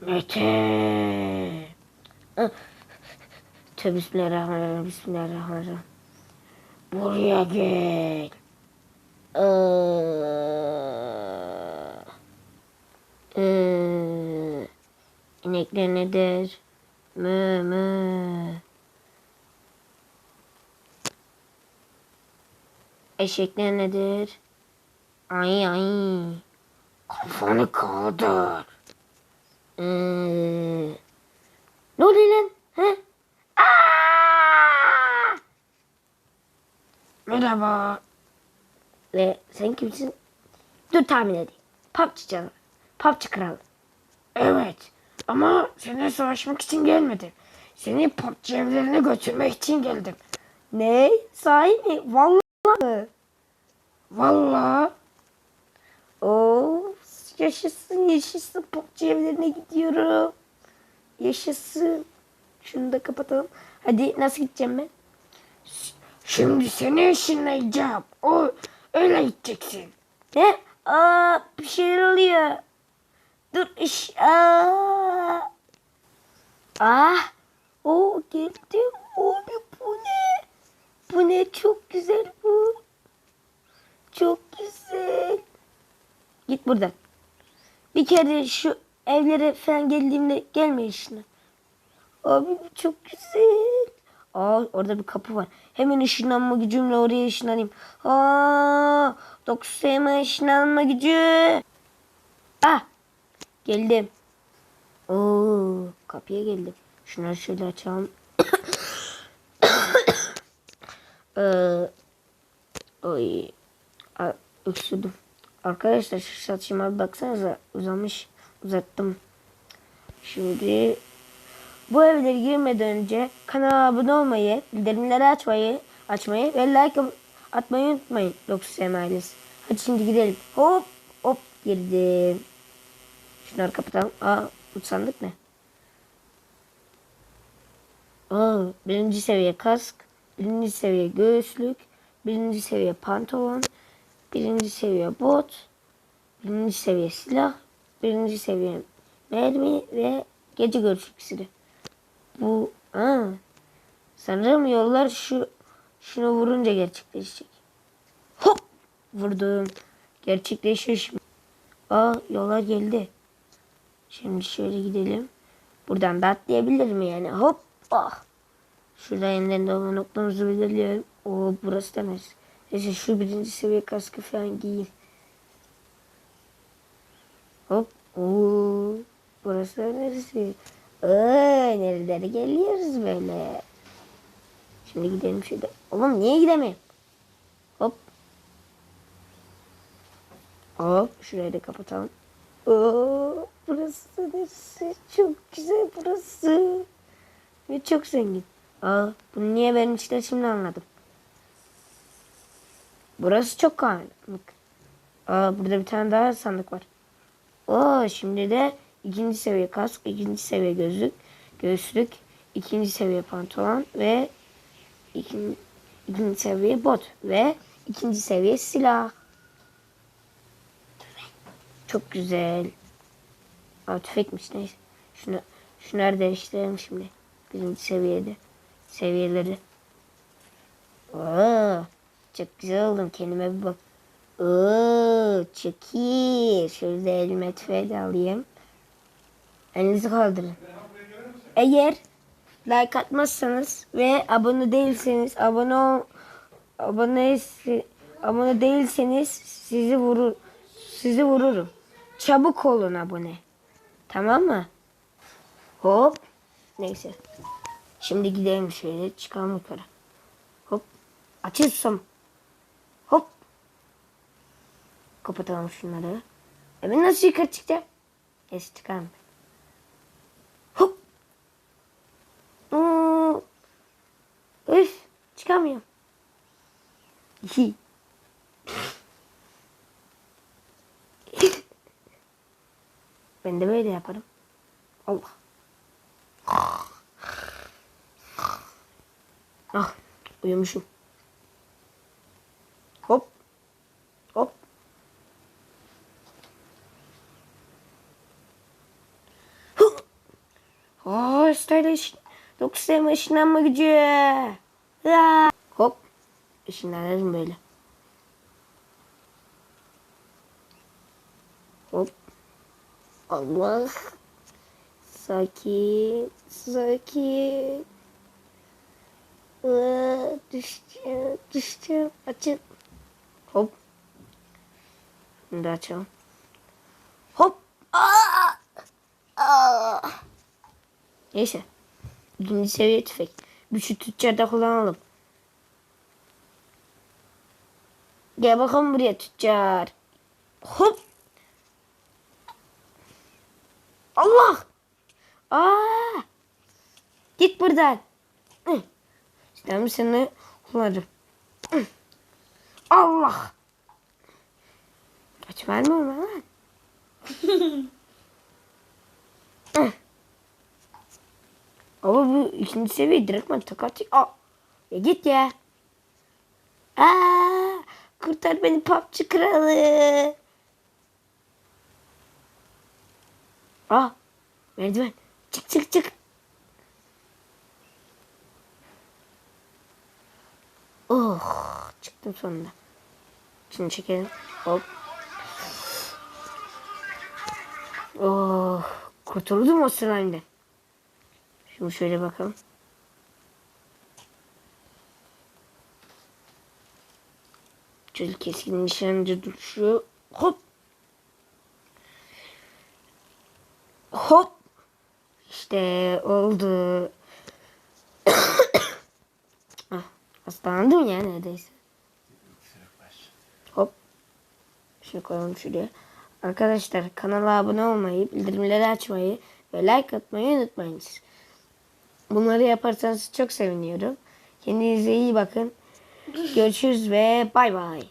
Mete. Tövbe bismillahirrahmanirrahim. Bismillahirrahmanirrahim. Buraya gel. Ee, ee, ne der? Mö mö. Eşekler nedir? Ay ay. Kafanı kaldır. Ee, ne oluyor lan? He? Aa! Merhaba. Ve sen kimsin? Dur tahmin edeyim. PUBG canım. PUBG kralı. Evet. Ama seninle savaşmak için gelmedim. Seni PUBG evlerine götürmek için geldim. Ne? Sahi mi? Vallahi mı? Vallahi. Oo, yaşasın yaşasın PUBG evlerine gidiyorum. Yaşasın. Şunu da kapatalım. Hadi nasıl gideceğim ben? Şimdi seni ışınlayacağım. O öyle gideceksin. Ne? Aa bir şeyler oluyor. Dur iş. Aa. Ah. O geldim. Abi bu ne? Bu ne? Çok güzel bu. Çok güzel. Git buradan. Bir kere şu evlere falan geldiğimde gelme işine. Abi çok güzel. Aa orada bir kapı var. Hemen ışınlanma gücümle oraya ışınlanayım. Aa, 9 sevme ışınlanma gücü. Ah geldim. Oo kapıya geldim. Şunları şöyle açalım. ee, oy. A- öksürdüm. Arkadaşlar şu saçıma bir baksanıza uzamış. Uzattım. Şimdi bu evlere girmeden önce kanala abone olmayı, bildirimleri açmayı, açmayı ve like atmayı unutmayın. Loxus ailesi. Hadi şimdi gidelim. Hop hop girdim. Şunları kapatalım. Aa sandık ne? Aa, birinci seviye kask, birinci seviye göğüslük, birinci seviye pantolon, birinci seviye bot, birinci seviye silah, birinci seviye mermi ve gece görüş iksiri. Bu aa, sanırım yollar şu şunu vurunca gerçekleşecek. Hop vurdum. Gerçekleşiyor şimdi. Aa yollar geldi. Şimdi şöyle gidelim. Buradan da atlayabilir mi yani? Hop ah. Şurada enlerinde olan noktamızı belirleyelim. Oo burası da Neyse şu birinci seviye kaskı falan giyin. Hop. Oo. Burası neresi? Ee, nerelere geliyoruz böyle. Şimdi gidelim şurada. Oğlum niye gidemiyorum? Hop. Hop. Şurayı da kapatalım. Oo, burası neresi? Çok güzel burası. Ve çok zengin. Aa, bunu niye vermişler şimdi anladım. Burası çok karanlık. Aa, burada bir tane daha sandık var. Oo, şimdi de ikinci seviye kask, ikinci seviye gözlük, göğüslük, ikinci seviye pantolon ve ikinci, ikinci seviye bot ve ikinci seviye silah. Çok güzel. Aa, tüfekmiş neyse. Şunu, şunları değiştirelim şimdi. Birinci seviyede. Seviyeleri. Oo, çok güzel oldum. Kendime bir bak. Oo, çok iyi. Şöyle elime tüfeği de alayım. Elinizi kaldırın. Eğer like atmazsanız ve abone değilseniz abone ol, abone abone değilseniz sizi vurur sizi vururum. Çabuk olun abone. Tamam mı? Hop. Neyse. Şimdi gidelim şöyle çıkalım yukarı. Hop. Açılsam. Hop. Kapatalım şunları. Ben nasıl yukarı çıkacağım? Neyse çıkalım. Hop. Hmm. Üf. Çıkamıyorum. Hi. ben de böyle yaparım. Allah. Ah uyumuşum. Hop. Hop. Style ışın. 9 sevme ışınlanma gücü. Ya. Hop. Işınlanırım böyle. Hop. Allah. Sakin. Sakin. Aa, düşeceğim. Düşeceğim. Açın. Hop. Da açalım. Hop. Aa! Aa! Neyse. İkinci seviye tüfek. Güçlü tüccarda kullanalım. Gel bakalım buraya tüccar. Hop. Allah. Aa! Git buradan. İşte seni kullanırım. Allah. Kaç vermiyorum lan. Ama bu ikinci seviye direktman takat. Aa, ya git ya. Aa, kurtar beni PUBG kralı. Aa, merdiven. Çık çık çık. Oh, çıktım sonunda. Şimdi çekelim. Hop. Oh, kurtuldum o slime'den. Şimdi şöyle bakalım. Şöyle keskin nişancı duruşu. Hop. Hop. İşte oldu. ah, hastalandım ya neredeyse. Hop. Şunu koyalım şuraya. Arkadaşlar kanala abone olmayı, bildirimleri açmayı ve like atmayı unutmayınız. Bunları yaparsanız çok seviniyorum. Kendinize iyi bakın. Görüşürüz ve bay bay.